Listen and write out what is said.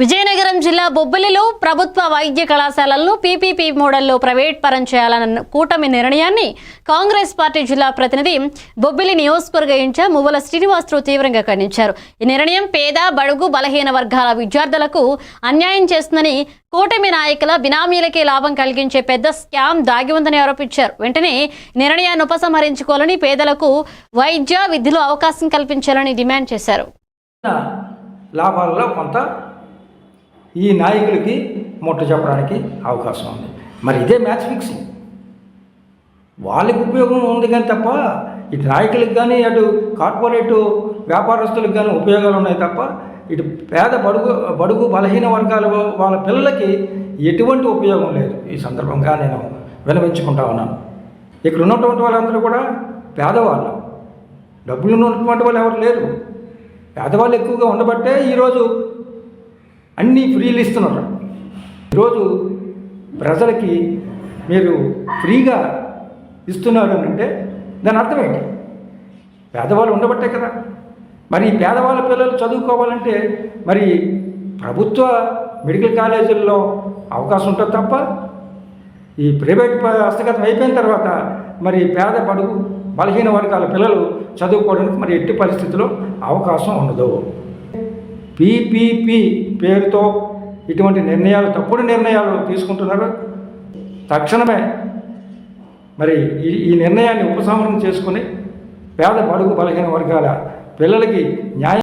విజయనగరం జిల్లా బొబ్బిలిలో ప్రభుత్వ వైద్య కళాశాలలను పీపీపీ మోడల్లో ప్రైవేట్ పరం చేయాలన్న కూటమి నిర్ణయాన్ని కాంగ్రెస్ పార్టీ జిల్లా ప్రతినిధి బొబ్బిలి నియోజకవర్గ ఇన్ఛార్జ్ మువ్వల శ్రీనివాసరావు తీవ్రంగా ఖండించారు. ఈ నిర్ణయం పేద బడుగు బలహీన వర్గాల విద్యార్థులకు అన్యాయం చేస్తుందని కూటమి నాయకుల బినామీలకే లాభం కలిగించే పెద్ద స్కామ్ దాగి ఉందని ఆరోపించారు. వెంటనే నిర్ణయాన్ని ఉపసంహరించుకోవాలని పేదలకు వైద్య విద్యలో అవకాశం కల్పించాలని డిమాండ్ చేశారు. లాభాలలో కొంత ఈ నాయకులకి ముట్ట చెప్పడానికి అవకాశం ఉంది. మరి ఇదే మ్యాచ్ ఫిక్సింగ్. వాళ్ళకి ఉపయోగం ఉంది కానీ తప్ప ఇటు నాయకులకు కానీ అటు కార్పొరేటు వ్యాపారస్తులకు కానీ ఉపయోగాలు ఉన్నాయి తప్ప ఇటు పేద బడుగు బడుగు బలహీన వర్గాల వాళ్ళ పిల్లలకి ఎటువంటి ఉపయోగం లేదు. ఈ సందర్భంగా నేను వినవించుకుంటా ఉన్నాను. ఇక్కడ ఉన్నటువంటి వాళ్ళందరూ కూడా పేదవాళ్ళు. డబ్బులు ఉన్నటువంటి వాళ్ళు ఎవరు లేరు. పేదవాళ్ళు ఎక్కువగా ఉండబట్టే ఈరోజు అన్నీ ఫ్రీలు ఇస్తున్నారు. ఈరోజు ప్రజలకి మీరు ఫ్రీగా ఇస్తున్నారు అని అంటే దాని అర్థం ఏంటి? పేదవాళ్ళు ఉండబట్టే కదా. మరి పేదవాళ్ళ పిల్లలు చదువుకోవాలంటే మరి ప్రభుత్వ మెడికల్ కాలేజీల్లో అవకాశం ఉంటుంది తప్ప ఈ ప్రైవేట్ హస్తగతం అయిపోయిన తర్వాత మరి పేద బడుగు బలహీన వర్గాల పిల్లలు చదువుకోవడానికి మరి ఎట్టి పరిస్థితుల్లో అవకాశం ఉండదు. పీపీపీ పేరుతో ఇటువంటి నిర్ణయాలు తప్పుడు నిర్ణయాలు తీసుకుంటున్నారు. తక్షణమే మరి ఈ ఈ నిర్ణయాన్ని ఉపసంహరణ చేసుకుని పేద బడుగు బలహీన వర్గాల పిల్లలకి న్యాయం